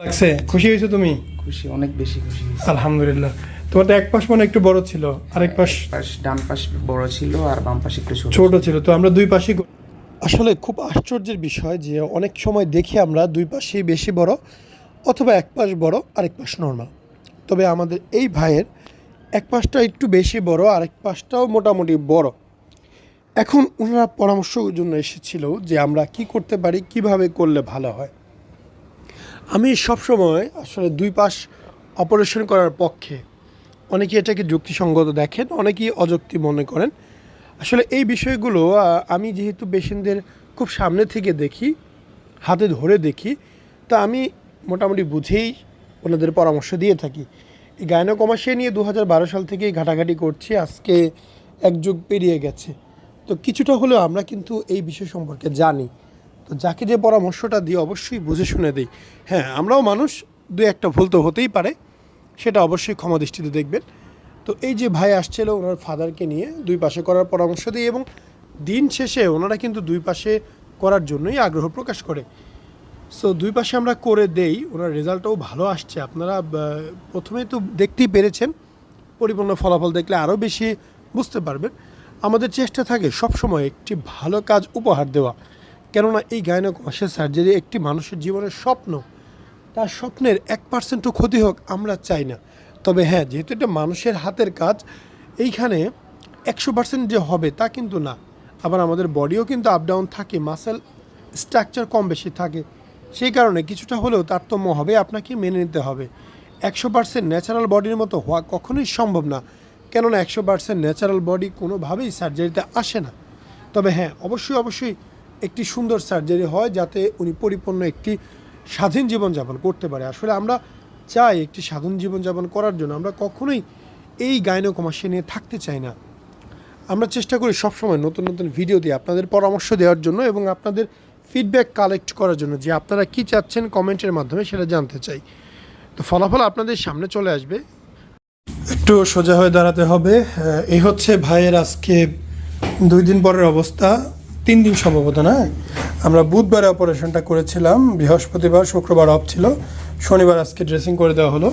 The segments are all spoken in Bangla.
লাগছে? খুশি হয়েছো তুমি? খুশি অনেক বেশি খুশি আলহামদুলিল্লাহ। তোমার তো এক পাশ মানে একটু বড় ছিল আরেক পাশ? পাশ ডান পাশ বড় ছিল আর বাম পাশ একটু ছোট ছোট ছিল। তো আমরা দুই পাশেই আসলে খুব আশ্চর্যের বিষয় যে অনেক সময় দেখি আমরা দুই পাশেই বেশি বড় অথবা এক পাশ বড় আরেক পাশ নর্মাল তবে আমাদের এই ভাইয়ের এক পাশটা একটু বেশি বড় আরেক পাশটাও মোটামুটি বড়। এখন ওনারা পরামর্শের জন্য এসেছিল যে আমরা কি করতে পারি কীভাবে করলে ভালো হয়। আমি সবসময় আসলে দুই পাশ অপারেশন করার পক্ষে অনেকে এটাকে যুক্তিসঙ্গত দেখেন, অনেকেই অযুক্তি মনে করেন। আসলে এই বিষয়গুলো আমি যেহেতু পেশেন্টদের খুব সামনে থেকে দেখি, হাতে ধরে দেখি, তা আমি মোটামুটি বুঝেই ওনাদের পরামর্শ দিয়ে থাকি। এই গায়নোকমাসিয়া নিয়ে দু হাজার বারো সাল থেকেই ঘাটাঘাটি করছি, আজকে এক যুগ পেরিয়ে গেছে। তো কিছুটা হলেও আমরা কিন্তু এই বিষয় সম্পর্কে জানি। তো যাকে যে পরামর্শটা দিই, অবশ্যই বুঝে শুনে দিই। হ্যাঁ আমরাও মানুষ দু একটা ভুল তো হতেই পারে, সেটা অবশ্যই ক্ষমা দৃষ্টিতে দেখবেন। তো এই যে ভাই আসছিল, ওনার ফাদারকে নিয়ে দুই পাশে করার পরামর্শ দিই এবং দিন শেষে ওনারা কিন্তু দুই পাশে করার জন্যই আগ্রহ প্রকাশ করে। সো দুই পাশে আমরা করে দেই, ওনার রেজাল্টও ভালো আসছে। আপনারা প্রথমেই তো দেখতেই পেরেছেন, পরিপূর্ণ ফলাফল দেখলে আরও বেশি বুঝতে পারবেন। আমাদের চেষ্টা থাকে সবসময় একটি ভালো কাজ উপহার দেওয়া। কেননা এই গায়নোকমাসের সার্জারি একটি মানুষের জীবনের স্বপ্ন। তার স্বপ্নের এক পার্সেন্টও ক্ষতি হোক, আমরা চাই না। তবে হ্যাঁ যেহেতু এটা মানুষের হাতের কাজ, এইখানে একশো পার্সেন্ট যে হবে তা কিন্তু না। আবার আমাদের বডিও কিন্তু আপ ডাউন থাকে মাসেল স্ট্রাকচার কম বেশি থাকে। সেই কারণে কিছুটা হলেও তারতম্য হবে, আপনাকে মেনে নিতে হবে। একশো পার্সেন্ট ন্যাচারাল বডির মতো হওয়া কখনোই সম্ভব না। কেননা একশো পার্সেন্ট ন্যাচারাল বডি কোনোভাবেই সার্জারিতে আসে না। তবে হ্যাঁ অবশ্যই অবশ্যই একটি সুন্দর সার্জারি হয় যাতে উনি পরিপূর্ণ একটি স্বাধীন জীবনযাপন করতে পারে। আসলে আমরা চাই একটি স্বাধীন জীবনযাপন করার জন্য। আমরা কখনোই এই গায়নোকমাসিয়া নিয়ে থাকতে চাই না। আমরা চেষ্টা করি সবসময় নতুন নতুন ভিডিও দিয়ে আপনাদের পরামর্শ দেওয়ার জন্য এবং আপনাদের ফিডব্যাক কালেক্ট করার জন্য যে আপনারা কি চাচ্ছেন কমেন্টের মাধ্যমে সেটা জানতে চাই। তো ফলাফল আপনাদের সামনে চলে আসবে। একটু সোজা হয়ে দাঁড়াতে হবে। এই হচ্ছে ভাইয়ের আজকে দুই দিন পরের অবস্থা। তিন দিন সম্ভবত না। আমরা বুধবারে অপারেশনটা করেছিলাম, বৃহস্পতিবার, শুক্রবার অফ ছিল। শনিবার আজকে ড্রেসিং করে দেওয়া হলো।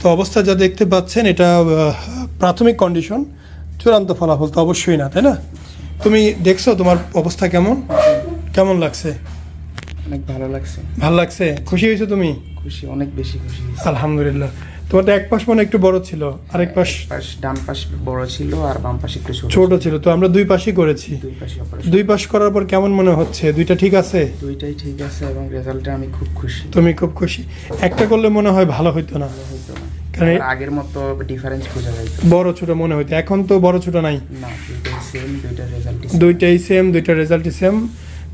তো অবস্থা যা দেখতে পাচ্ছেন, এটা প্রাথমিক কন্ডিশন চূড়ান্ত ফলাফল তো অবশ্যই না, তাই না? তুমি দেখছ তোমার অবস্থা কেমন? কেমন লাগছে? অনেক ভালো লাগছে। ভালো লাগছে? খুশি হয়েছো তুমি? খুশি অনেক বেশি খুশি আলহামদুলিল্লাহ। তোমার এক পাশ মানে একটু বড় ছিল আরেক পাশ পাশ ডান পাশ বড় ছিল আর বাম পাশ একটু ছোট ছোট ছিল। তো আমরা দুই পাশই করেছি। দুই পাশে অপারেশন দুই পাশ করার পর কেমন মনে হচ্ছে? দুইটা ঠিক আছে? দুইটাই ঠিক আছে এবং রেজাল্টে আমি খুব খুশি। তুমি খুব খুশি। একটা করলে মনে হয় ভালো হইতো না। কারণ আগের মতো ডিফারেন্স বোঝা যাইতো বড় ছোট মনে হইতো এখন তো বড় ছোট নাই। না দুইটাই সেম দুইটা রেজাল্ট দুইটাই সেম দুইটা রেজাল্টই সেম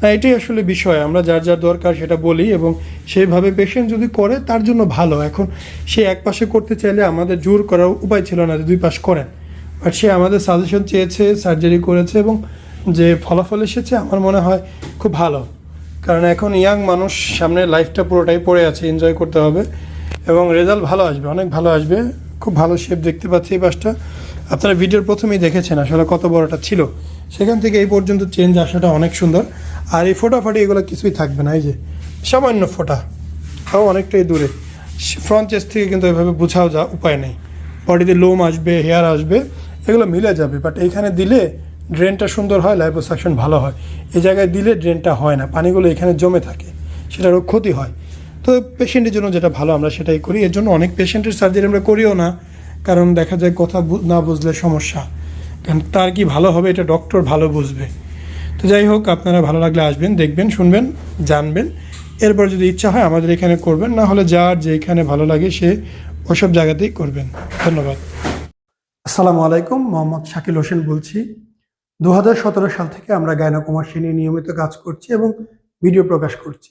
না এটাই আসলে বিষয়। আমরা যার যার দরকার সেটা বলি এবং সেইভাবে পেশেন্ট যদি করে, তার জন্য ভালো। এখন সে এক পাশে করতে চাইলে আমাদের জোর করার উপায় ছিল না যে দুই পাশ করেন। বাট সে আমাদের সাজেশন চেয়েছে সার্জারি করেছে এবং যে ফলাফল এসেছে আমার মনে হয় খুব ভালো। কারণ এখন ইয়াং মানুষ সামনে লাইফটা পুরোটাই পড়ে আছে এনজয় করতে হবে এবং রেজাল্ট ভালো আসবে, অনেক ভালো আসবে। খুব ভালো শেপ দেখতে পাচ্ছি এই পাশটা আপনারা ভিডিওর প্রথমেই দেখেছেন আসলে কত বড়টা ছিল। সেখান থেকে এই পর্যন্ত চেঞ্জ আসাটা অনেক সুন্দর। আর এই ফোটাফাটি এগুলো কিছুই থাকবে না, এই যে সামান্য ফোটা। তাও অনেকটাই দূরে। ফ্রন্ট চেস্ট থেকে কিন্তু এভাবে বোঝাও যা উপায় নেই। বডিতে লোম আসবে হেয়ার আসবে, এগুলো মিলে যাবে। বাট এইখানে দিলে ড্রেনটা সুন্দর হয় লাইপোসাকশন ভালো হয়। এই জায়গায় দিলে ড্রেনটা হয় না। পানিগুলো এখানে জমে থাকে। সেটারও ক্ষতি হয়। তো পেশেন্টের জন্য যেটা ভালো, আমরা সেটাই করি। এর জন্য অনেক পেশেন্টের সার্জারি আমরা করিও না, কারণ দেখা যায় কথা না বুঝলে সমস্যা। কারণ তার কি ভালো হবে, এটা ডক্টর ভালো বুঝবে। তো যাই হোক, আপনারা ভালো লাগলে আসবেন, দেখবেন, শুনবেন, জানবেন। এরপর যদি ইচ্ছা হয় আমাদের এখানে করবেন, না হলে যার যেখানে ভালো লাগে সে ওসব জায়গাতেই করবেন। ধন্যবাদ। আসসালামু আলাইকুম, মোহাম্মদ শাকিল হোসেন বলছি। দু হাজার সতেরো সাল থেকে আমরা গায়নাকুমাসী নিয়ে নিয়মিত কাজ করছি এবং ভিডিও প্রকাশ করছি।